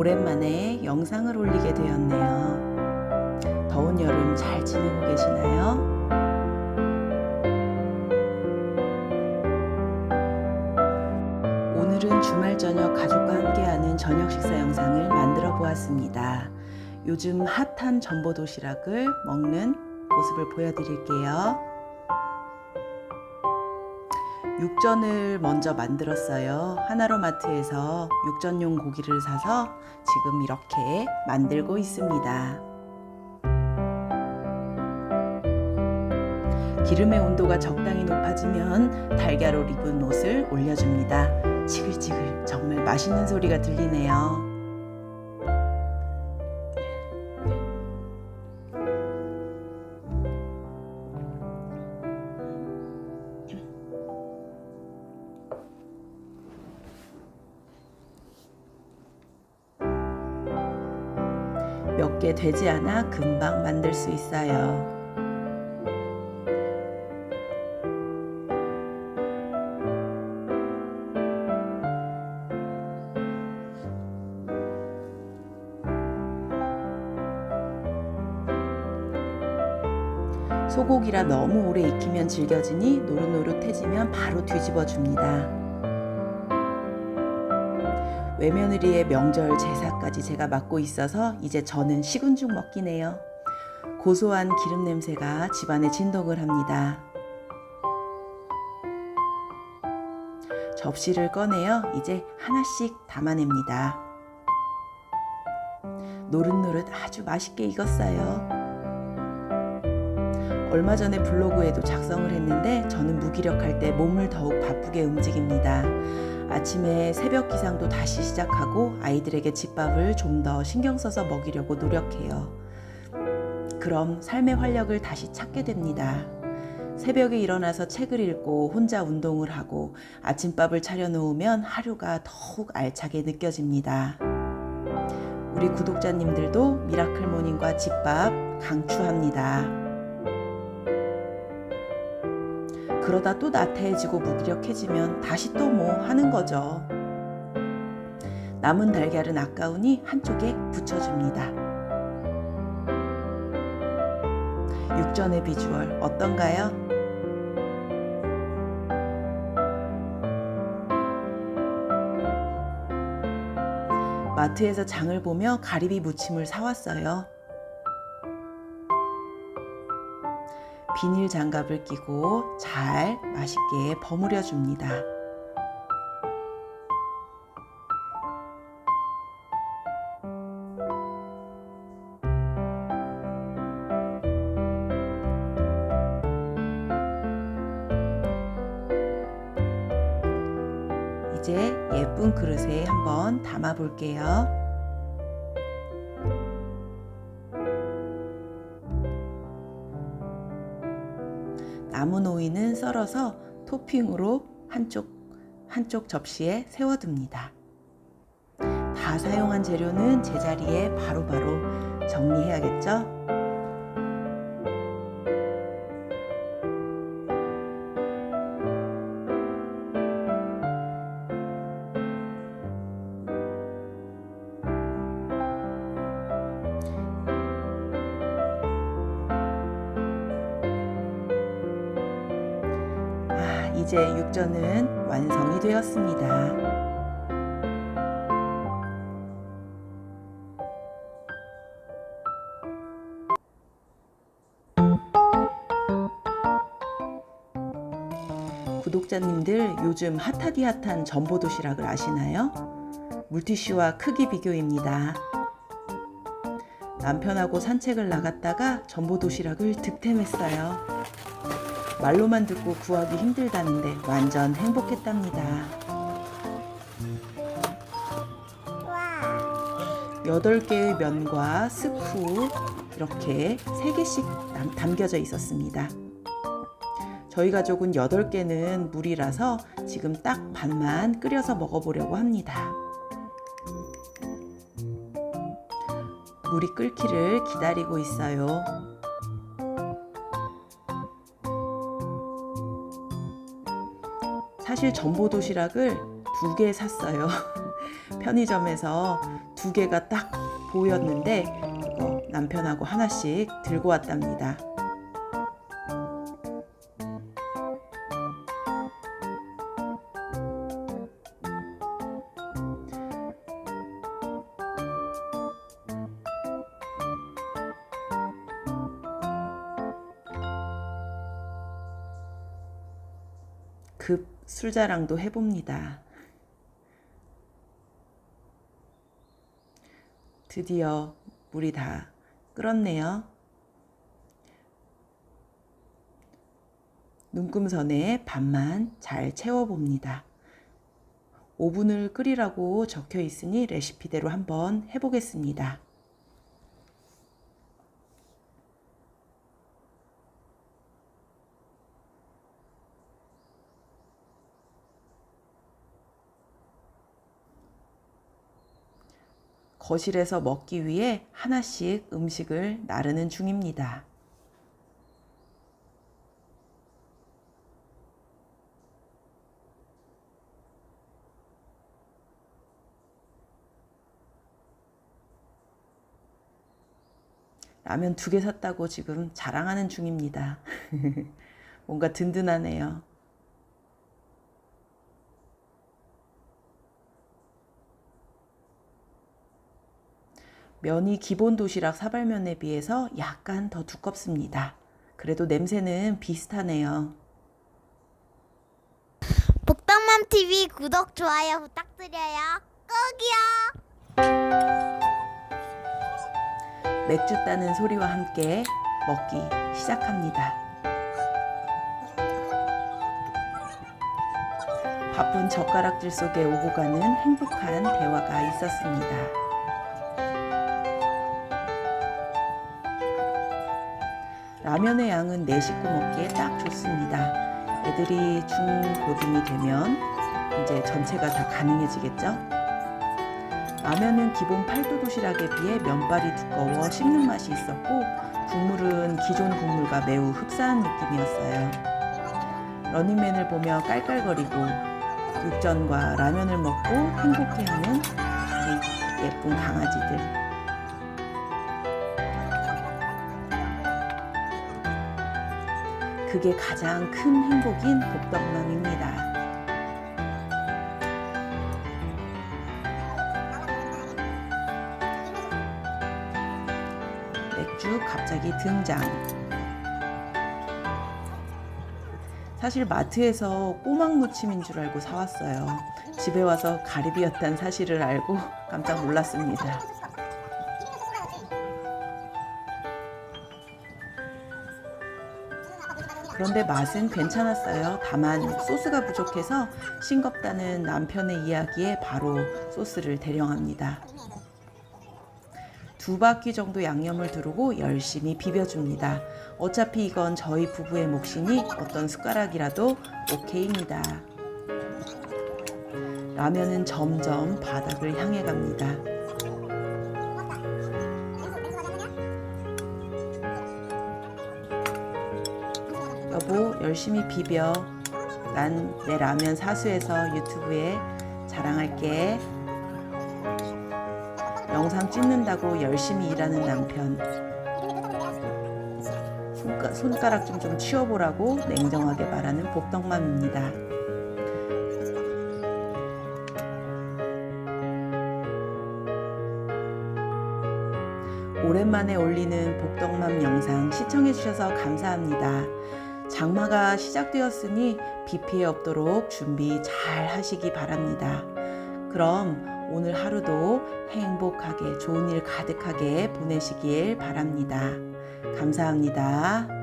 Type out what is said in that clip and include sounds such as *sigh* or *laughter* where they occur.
오랜만에 영상을 올리게 되었네요. 더운 여름 잘 지내고 계시나요? 오늘은 주말 저녁 가족과 함께하는 저녁 식사 영상을 만들어 보았습니다. 요즘 핫한 전보 도시락을 먹는 모습을 보여드릴게요. 육전을 먼저 만들었어요. 하나로마트에서 육전용 고기를 사서 지금 이렇게 만들고 있습니다. 기름의 온도가 적당히 높아지면 달걀을 입은 옷을 올려줍니다. 지글지글 정말 맛있는 소리가 들리네요. 몇 개 되지 않아 금방 만들 수 있어요. 소고기라 너무 오래 익히면 질겨지니 노릇노릇해지면 바로 뒤집어 줍니다. 외며느리의 명절 제사까지 제가 맡고 있어서 이제 저는 식은 죽 먹기네요. 고소한 기름 냄새가 집안에 진동을 합니다. 접시를 꺼내어 이제 하나씩 담아냅니다. 노릇노릇 아주 맛있게 익었어요. 얼마 전에 블로그에도 작성을 했는데 저는 무기력할 때 몸을 더욱 바쁘게 움직입니다. 아침에 새벽 기상도 다시 시작하고 아이들에게 집밥을 좀 더 신경 써서 먹이려고 노력해요. 그럼 삶의 활력을 다시 찾게 됩니다. 새벽에 일어나서 책을 읽고 혼자 운동을 하고 아침밥을 차려 놓으면 하루가 더욱 알차게 느껴집니다. 우리 구독자님들도 미라클 모닝과 집밥 강추합니다. 그러다 또 나태해지고 무기력해지면 다시 또 뭐 하는 거죠. 남은 달걀은 아까우니 한쪽에 붙여줍니다. 육전의 비주얼 어떤가요? 마트에서 장을 보며 가리비 무침을 사왔어요. 비닐 장갑을 끼고 잘 맛있게 버무려 줍니다. 이제 예쁜 그릇에 한번 담아 볼게요. 남은 오이는 썰어서 토핑으로 한쪽 한쪽 접시에 세워둡니다. 다 사용한 재료는 제자리에 바로바로 정리해야겠죠? 이제 육전은 완성이 되었습니다. 구독자님들 요즘 핫하디 핫한 전보 도시락을 아시나요? 물티슈와 크기 비교입니다. 남편하고 산책을 나갔다가 전보 도시락을 득템했어요. 말로만 듣고 구하기 힘들다는데 완전 행복했답니다. 여덟 개의 면과 스프 이렇게 세 개씩 담겨져 있었습니다. 저희 가족은 여덟 개는 물이라서 지금 딱 반만 끓여서 먹어보려고 합니다. 물이 끓기를 기다리고 있어요. 사실 전보 도시락을 두 개 샀어요. *laughs* 편의점에서 두 개가 딱 보였는데 그거 남편하고 하나씩 들고 왔답니다. 급 술자랑도 해봅니다. 드디어 물이 다 끓었네요. 눈금선에 반만 잘 채워봅니다. 오븐을 끓이라고 적혀 있으니 레시피대로 한번 해보겠습니다. 거실에서 먹기 위해 하나씩 음식을 나르는 중입니다. 라면 두 개 샀다고 지금 자랑하는 중입니다. *laughs* 뭔가 든든하네요. 면이 기본 도시락 사발면에 비해서 약간 더 두껍습니다. 그래도 냄새는 비슷하네요. 복덕맘 TV 구독 좋아요 부탁드려요. 꼭이요. 맥주 따는 소리와 함께 먹기 시작합니다. 바쁜 젓가락질 속에 오고 가는 행복한 대화가 있었습니다. 라면의 양은 네 식구 먹기에 딱 좋습니다. 애들이 중고등이 되면 이제 전체가 다 가능해지겠죠? 라면은 기본 팔도 도시락에 비해 면발이 두꺼워 씹는 맛이 있었고 국물은 기존 국물과 매우 흡사한 느낌이었어요. 러닝맨을 보며 깔깔거리고 육전과 라면을 먹고 행복해하는 예쁜 강아지들. 그게 가장 큰 행복인 복덕맘입니다. 맥주 갑자기 등장. 사실 마트에서 꼬막 무침인 줄 알고 사왔어요. 집에 와서 가리비였다는 사실을 알고 *laughs* 깜짝 놀랐습니다. 그런데 맛은 괜찮았어요. 다만 소스가 부족해서 싱겁다는 남편의 이야기에 바로 소스를 대령합니다. 두 바퀴 정도 양념을 두르고 열심히 비벼줍니다. 어차피 이건 저희 부부의 몫이니 어떤 숟가락이라도 오케이입니다. 라면은 점점 바닥을 향해 갑니다. 열심히 비벼. 난 내 라면 사수해서 유튜브에 자랑할게. 영상 찍는다고 열심히 일하는 남편. 손가, 손가락 좀 좀 치워보라고 냉정하게 말하는 복덕맘입니다. 오랜만에 올리는 복덕맘 영상 시청해주셔서 감사합니다. 장마가 시작되었으니 비 피해 없도록 준비 잘 하시기 바랍니다. 그럼 오늘 하루도 행복하게 좋은 일 가득하게 보내시길 바랍니다. 감사합니다.